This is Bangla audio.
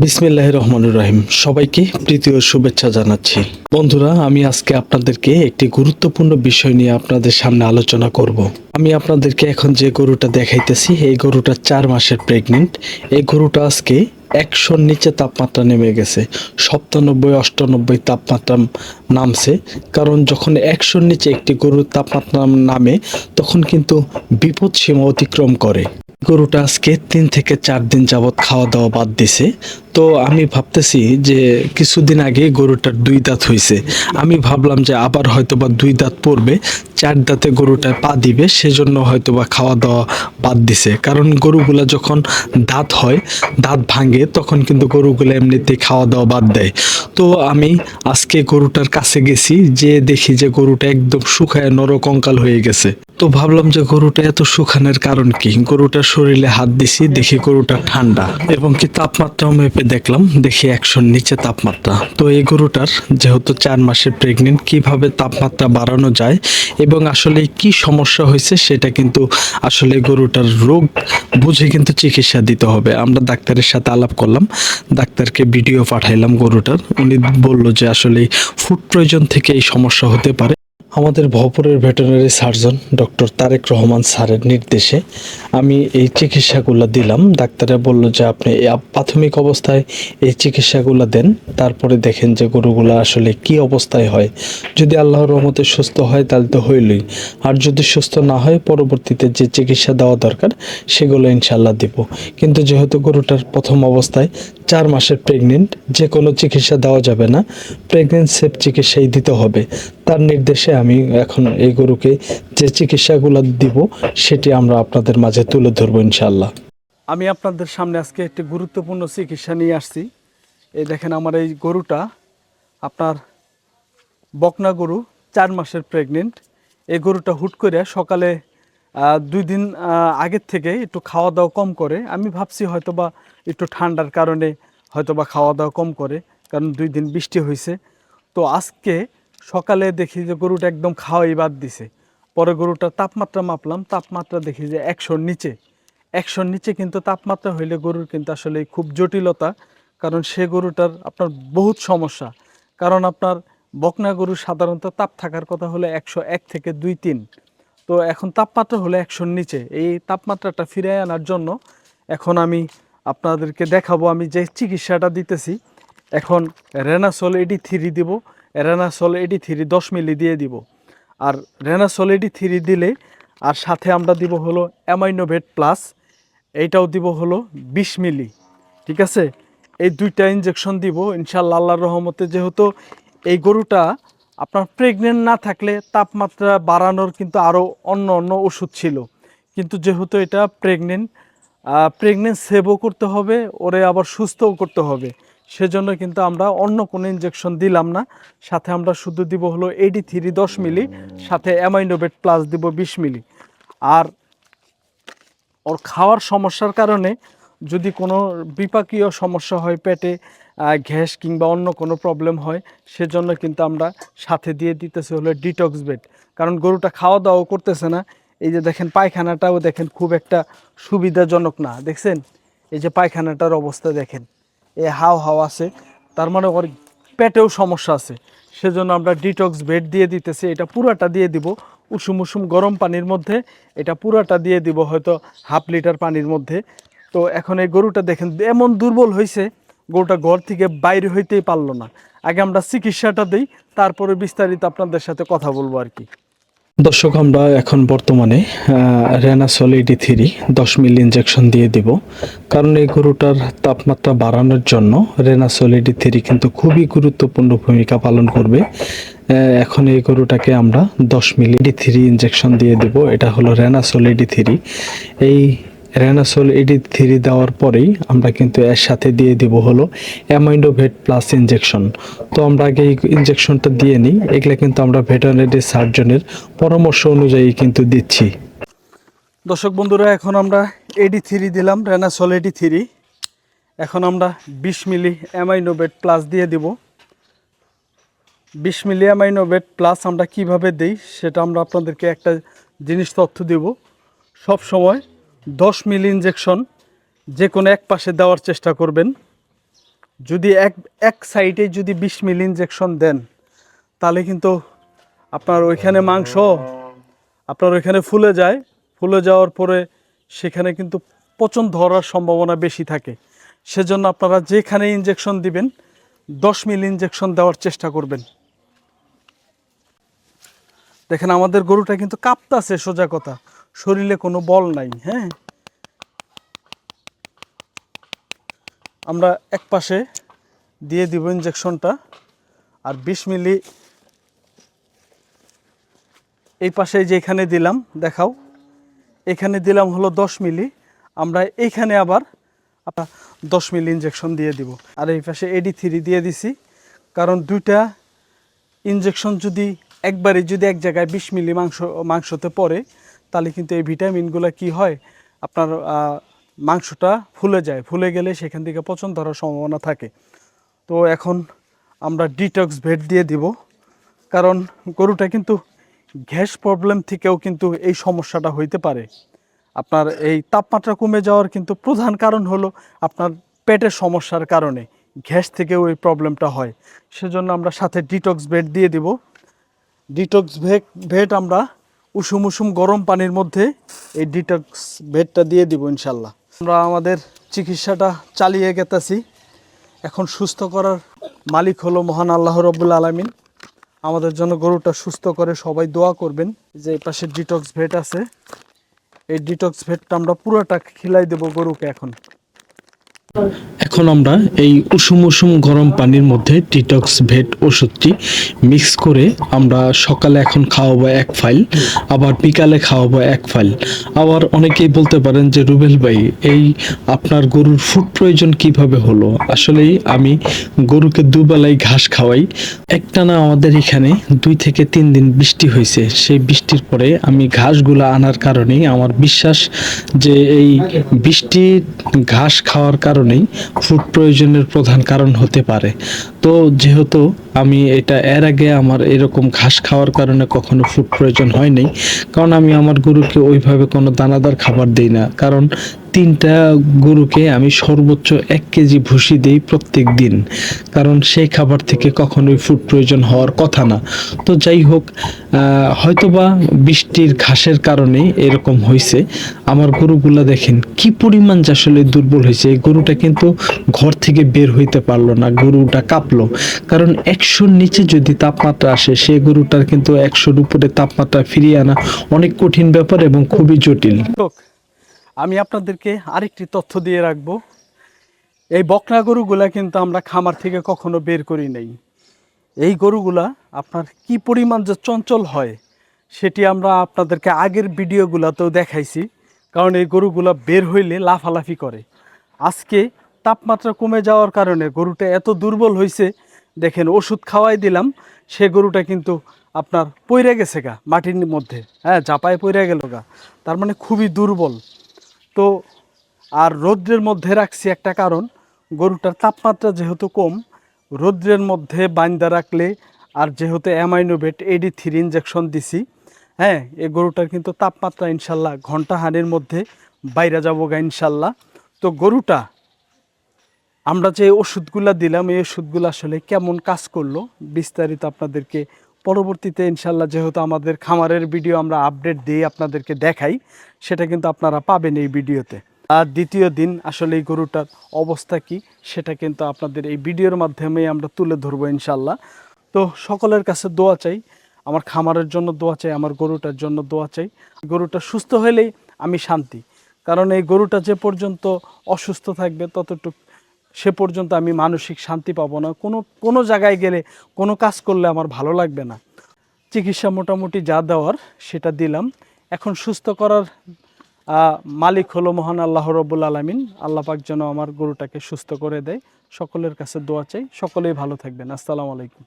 বিসমিল্লাহ রহমানুর রহিম। সবাইকে প্রীতি ও শুভেচ্ছা জানাচ্ছি। বন্ধুরা, আমি আজকে আপনাদেরকে একটি গুরুত্বপূর্ণ বিষয় নিয়ে আপনাদের সামনে আলোচনা করব। আমি আপনাদেরকে এখন যে গরুটা দেখাইতেছি, এই গরুটা চার মাসের প্রেগনেন্ট এই গরুটা আজকে একশোর নিচে তাপমাত্রা নেমে গেছে। সপ্তানব্বই অষ্টানব্বই তাপমাত্রা নামছে। কারণ যখন একশোর নিচে একটি গরুর তাপমাত্রা নামে, তখন কিন্তু বিপদ সীমা অতিক্রম করে। গরুটা আজকে তিন থেকে চার দিন যাবৎ খাওয়া দাওয়া বাদ দিছে। তো আমি ভাবতেছি যে কিছুদিন আগে গরুটার দুই দাঁত হয়েছে আমি ভাবলাম যে আবার হয়তো বা দুই দাঁত পড়বে, চার দাঁতে গরুটা পা দিবে, সেজন্য হয়তো বা খাওয়া দাওয়া বাদ দিছে। কারণ গরুগুলা যখন দাঁত হয়, দাঁত ভাঙে, তখন কিন্তু গরুগুলো এমনিতে খাওয়া দাওয়া বাদ দেয়। তো আমি আজকে গরুটার কাছে গেছি, যে দেখি যে গরুটা একদম শুকায় নরকঙ্কাল হয়ে গেছে। তো ভাবলাম যে গরুটা এত শুকানোর কারণ কি? গরুটার শরীরে হাত দিছি, দেখি গরুটা ঠান্ডা। এবং কি তাপমাত্রাও মেপে দেখলাম দেখি একশোর নিচে তাপমাত্রা। তো এই গরুটার যেহেতু চার মাসের প্রেগনেন্ট কীভাবে তাপমাত্রা বাড়ানো যায় এবং আসলে কি সমস্যা হয়েছে সেটা কিন্তু আসলে গরুটার রোগ বুঝে কিন্তু চিকিৎসা দিতে হবে। আমরা ডাক্তারের সাথে আলাপ করলাম, ডাক্তারকে ভিডিও পাঠাইলাম গরুটার। উনি বলল যে আসলে ফুড প্রয়োজন থেকে এই সমস্যা হতে পারে। আমাদের ভবপুরের veterinary surgeon doctor Tarek Rahman স্যারের নির্দেশে আমি এই চিকিৎসাগুলো দিলাম। ডাক্তারে বলল যে আপনি প্রাথমিক অবস্থায় এই চিকিৎসাগুলো দেন, তারপরে দেখেন যে গরুগুলো আসলে কি অবস্থায় হয়। যদি আল্লাহর রহমতে সুস্থ হয়, তাহলে তো হইলই। আর যদি সুস্থ না হয়, পরবর্তীতে যে চিকিৎসা দেওয়া দরকার, সেগুলো ইনশাল্লাহ দিব। কিন্তু যেহেতু গরুটার প্রথম অবস্থায় চার মাসের প্রেগনেন্ট যে কোনো চিকিৎসা দেওয়া যাবে না। প্রেগনেন্ট সেফ চিকিৎসাই দিতে হবে। তার নির্দেশে আমি এখন এই গরুকে যে চিকিৎসাগুলো দিব, সেটি আমরা আপনাদের মাঝে তুলে ধরবো ইনশাল্লাহ আমি আপনাদের সামনে আজকে একটি গুরুত্বপূর্ণ চিকিৎসা নিয়ে আসছি। এই দেখেন আমার এই গরুটা, আপনার বকনা গরু, চার মাসের প্রেগনেন্ট এই গরুটা হুট করে সকালে দুই দিন আগের থেকে একটু খাওয়া দাওয়া কম করে। আমি ভাবছি হয়তোবা একটু ঠান্ডার কারণে হয়তোবা খাওয়া দাওয়া কম করে, কারণ দুই দিন বৃষ্টি হয়েছে তো আজকে সকালে দেখি যে গরুটা একদম খাওয়াই বাদ দিছে। পরে গরুটার তাপমাত্রা মাপলাম, তাপমাত্রা দেখি যে একশোর নিচে। একশোর নিচে কিন্তু তাপমাত্রা হইলে গরুর কিন্তু আসলে খুব জটিলতা, কারণ সে গরুটার আপনার বহুত সমস্যা। কারণ আপনার বকনা গরু সাধারণত তাপ থাকার কথা হলে একশো এক থেকে দুই তিন। তো এখন তাপমাত্রা হলো একশোর নিচে। এই তাপমাত্রাটা ফিরে আনার জন্য এখন আমি আপনাদেরকে দেখাবো, আমি যে চিকিৎসাটা দিতেছি। এখন রেনাসল এডি থ্রি দিব। রেনাসল এডি থ্রি দশ মিলি দিয়ে দিব। আর রেনাসল এডি থ্রি দিলে, আর সাথে আমরা দিব হলো অ্যামাইনোভেট প্লাস এইটাও দিব হলো বিশ মিলি ঠিক আছে? এই দুইটা ইঞ্জেকশন দিব ইনশাল্লাহ আল্লাহর রহমতে। যেহেতু এই গরুটা আপনার প্রেগনেন্ট না থাকলে তাপমাত্রা বাড়ানোর কিন্তু আরও অন্য অন্য ওষুধ ছিল। কিন্তু যেহেতু এটা প্রেগনেন্ট প্রেগনেন্ট সেভও করতে হবে, ওরে আবার সুস্থও করতে হবে। সেজন্য কিন্তু আমরা অন্য কোনো ইঞ্জেকশন দিলাম না। সাথে আমরা শুধু দিব হলো এইডি থ্রি দশ মিলি, সাথে অ্যামাইনোভেট প্লাস দিব বিশ মিলি। আর ওর খাওয়ার সমস্যার কারণে যদি কোনো বিপাকীয় সমস্যা হয় পেটে গ্যাস কিংবা অন্য কোনো প্রবলেম হয়, সেজন্য কিন্তু আমরা সাথে দিয়ে দিতেছি হলো ডিটক্স বেড কারণ গরুটা খাওয়া দাওয়াও করতেছে না। এই যে দেখেন পায়খানাটাও দেখেন খুব একটা সুবিধাজনক না। দেখছেন? এই যে পায়খানাটার অবস্থা দেখেন। এ হাও হাও আছে। তার মানে ওর পেটেও সমস্যা আছে। সেজন্য আমরা ডিটক্স বেড দিয়ে দিতেছি। এটা পুরাটা দিয়ে দিব। উষুম উষুম গরম পানির মধ্যে এটা পুরাটা দিয়ে দিব হয়তো হাফ লিটার পানির মধ্যে। তো এখন এই গরুটা দেখেন, এমন দুর্বল হয়েছে গরুটা ঘর থেকে বাইরে হইতেই পারল না। আগে আমরা চিকিৎসাটা দিই, তারপরে বিস্তারিত আপনাদের সাথে কথা বলব আর কি। দর্শক, আমরা এখন বর্তমানে রেনাসল এডি থ্রি দশ মিলি ইঞ্জেকশন দিয়ে দিব। কারণ এই গরুটার তাপমাত্রা বাড়ানোর জন্য রেনাসল এডি থ্রি কিন্তু খুবই গুরুত্বপূর্ণ ভূমিকা পালন করবে। এখন এই গরুটাকে আমরা দশ মিলি ইডি থ্রি ইঞ্জেকশন দিয়ে দেবো। এটা হলো রেনাসল এডি থ্রি এই রেনাসল এডি থ্রি দেওয়ার পরেই আমরা কিন্তু এর সাথে দিয়ে দিব হলো অ্যামাইন্ডোভেট প্লাস ইনজেকশন তো আমরা আগে এই ইনজেকশনটা দিয়ে নিই, এগুলা কিন্তু আমরা ভেটেরিনারি সার্জনের পরামর্শ অনুযায়ী কিন্তু দিচ্ছি। দর্শক বন্ধুরা, এখন আমরা এডি থ্রি দিলাম রেনাসল এডি থ্রি এখন আমরা বিশ মিলি অ্যামাইনোবেট প্লাস দিয়ে দিব। বিশ মিলি অ্যামাইনোবেট প্লাস আমরা কীভাবে দেই, সেটা আমরা আপনাদেরকে একটা জিনিস তথ্য দেব। সব সময় দশ মিলি ইঞ্জেকশন যে কোনো এক পাশে দেওয়ার চেষ্টা করবেন। যদি এক এক সাইডে যদি বিশ মিলি ইঞ্জেকশন দেন, তাহলে কিন্তু আপনার ওইখানে মাংস, আপনার ওইখানে ফুলে যায়। ফুলে যাওয়ার পরে সেখানে কিন্তু পচন ধরার সম্ভাবনা বেশি থাকে। সেজন্য আপনারা যেখানে ইঞ্জেকশন দিবেন, দশ মিলি ইঞ্জেকশন দেওয়ার চেষ্টা করবেন। দেখেন, আমাদের গরুটা কিন্তু কাঁপতাছে, সোজা কথা। শরীরে কোনো বল নাই হ্যাঁ? আমরা এক পাশে দিয়ে দিব ইঞ্জেকশনটা আর বিশ মিলি এই পাশে যে এখানে দিলাম, দেখাও। এখানে দিলাম হলো দশ মিলি। আমরা এইখানে আবার আপনার দশ মিলি ইঞ্জেকশন দিয়ে দিব। আর এই পাশে এডি থ্রি দিয়ে দিছি, কারণ দুইটা ইঞ্জেকশন যদি একবারে যদি এক জায়গায় বিশ মিলি মাংস, মাংসতে পড়ে, তাহলে কিন্তু এই ভিটামিনগুলো কি হয়? আপনার মাংসটা ফুলে যায়। ফুলে গেলে সেখান থেকে পচন ধরার সম্ভাবনা থাকে। তো এখন আমরা ডিটক্স ভেট দিয়ে দিব। কারণ গরুটা কিন্তু গ্যাস প্রবলেম থেকেও কিন্তু এই সমস্যাটা হইতে পারে। আপনার এই তাপমাত্রা কমে যাওয়ার কিন্তু প্রধান কারণ হলো আপনার পেটের সমস্যার কারণে গ্যাস থেকেও এই প্রবলেমটা হয়। সেজন্য আমরা সাথে ডিটক্স বেড দিয়ে দিব। ডিটক্স ভেট ভেট আমরা উষুম উষুম গরম পানির মধ্যে এই ডিটক্স ভেটটা দিয়ে দিব ইনশাল্লাহ। আমরা আমাদের চিকিৎসাটা চালিয়ে গেতেছি। এখন সুস্থ করার মালিক হলো মহান আল্লাহ রব্বুল আলমিন। আমাদের জন্য গরুটা সুস্থ করে সবাই দোয়া করবেন। যে পাশে ডিটক্স ভেট আছে, এই ডিটক্স ভেটটা আমরা পুরোটা খিলাই দেবো গরুকে এখন। এখন আমরা এই উষুম উষুম গরম পানির মধ্যে ডিটক্স ভেট ওষুধটি মিক্স করে আমরা সকালে এখন খাওয়াবো এক ফাইল আবার বিকালে খাওয়াবো এক ফাইল আবার অনেকেই বলতে পারেন যে, রুবেল ভাই, এই আপনার গরুর ফুড প্রয়োজন কীভাবে হলো? আসলেই আমি গরুকে দুবেলায় ঘাস খাওয়াই। একটানা আমাদের এখানে দুই থেকে তিন দিন বৃষ্টি হয়েছে। সেই বৃষ্টির পরে আমি ঘাসগুলো আনার কারণেই আমার বিশ্বাস যে, এই বৃষ্টির ঘাস খাওয়ার কারণেই ফুড প্রয়োজনের প্রধান কারণ হতে পারে। তো যেহেতু আমি এটা এর আগে আমার এরকম ঘাস খাওয়ার কারণে কখনো ফুড প্রয়োজন হয়নি, কারণ আমি আমার গরুকে ওইভাবে কোনো দানাদার খাবার দিই না। কারণ তিনটা গরুকে আমি সর্বোচ্চ এক কেজি ভুসি দিই প্রত্যেক দিন। কারণ সেই খাবার থেকে কখনোই ফুড প্রয়োজন হওয়ার কথা না। তো যাই হোক হয়তোবা বৃষ্টির ঘাসের কারণে এরকম হয়েছে আমার গরুগুলা দেখেন কি পরিমাণ যে আসলে দুর্বল হয়েছে এই গরুটা কিন্তু ঘর থেকে বের হইতে পারল না। গরুটা কাঁপলো কারণ একশোর নিচে যদি তাপমাত্রা আসে সেই গরুটার কিন্তু একশোর উপরে তাপমাত্রা ফিরিয়ে আনা অনেক কঠিন ব্যাপার এবং খুবই জটিল। আমি আপনাদেরকে আরেকটি তথ্য দিয়ে রাখব। এই বকনা গরুগুলা কিন্তু আমরা খামার থেকে কখনো বের করি নাই। এই গরুগুলা আপনার কি পরিমাণ যে চঞ্চল হয়, সেটি আমরা আপনাদেরকে আগের ভিডিওগুলোতেও দেখাইছি। কারণ এই গরুগুলা বের হইলে লাফালাফি করে। আজকে তাপমাত্রা কমে যাওয়ার কারণে গরুটা এত দুর্বল হয়েছে দেখেন ওষুধ খাওয়াই দিলাম, সে গরুটা কিন্তু আপনার পইরে গেছে গা, মাটির মধ্যে। হ্যাঁ চাপায় পইরে গেল গা। তার মানে খুবই দুর্বল। তো আর রৌদ্রের মধ্যে রাখছি একটা কারণ, গরুটার তাপমাত্রা যেহেতু কম, রৌদ্রের মধ্যে বান্দা রাখলে আর যেহেতু অ্যামাইনোভেট এডি থ্রি ইঞ্জেকশন দিছি হ্যাঁ এই গরুটার কিন্তু তাপমাত্রা ইনশাল্লাহ ঘণ্টা হানির মধ্যে বাইরে যাব গা ইনশাল্লাহ। তো গরুটা আমরা যে ওষুধগুলা দিলাম, এই ওষুধগুলো আসলে কেমন কাজ করল বিস্তারিত আপনাদেরকে পরবর্তীতে ইনশাল্লাহ যেহেতু আমাদের খামারের ভিডিও আমরা আপডেট দিয়ে আপনাদেরকে দেখাই, সেটা কিন্তু আপনারা পাবেন এই ভিডিওতে। আর দ্বিতীয় দিন আসলে এই গরুটার অবস্থা কি, সেটা কিন্তু আপনাদের এই ভিডিওর মাধ্যমে আমরা তুলে ধরবো ইনশাল্লাহ তো সকলের কাছে দোয়া চাই, আমার খামারের জন্য দোয়া চাই, আমার গরুটার জন্য দোয়া চাই। গরুটা সুস্থ হলেই আমি শান্তি, কারণ এই গরুটা যে পর্যন্ত অসুস্থ থাকবে ততটুকু সে পর্যন্ত আমি মানসিক শান্তি পাবো না। কোনো কোনো জায়গায় গেলে, কোনো কাজ করলে আমার ভালো লাগবে না। চিকিৎসা মোটামুটি যা দেওয়ার সেটা দিলাম। এখন সুস্থ করার মালিক হলো মহান আল্লাহ রবুল আলমিন। আল্লাপাক যেন আমার গরুটাকে সুস্থ করে দেয়। সকলের কাছে দোয়া চাই। সকলেই ভালো থাকবেন। আসসালামু আলাইকুম।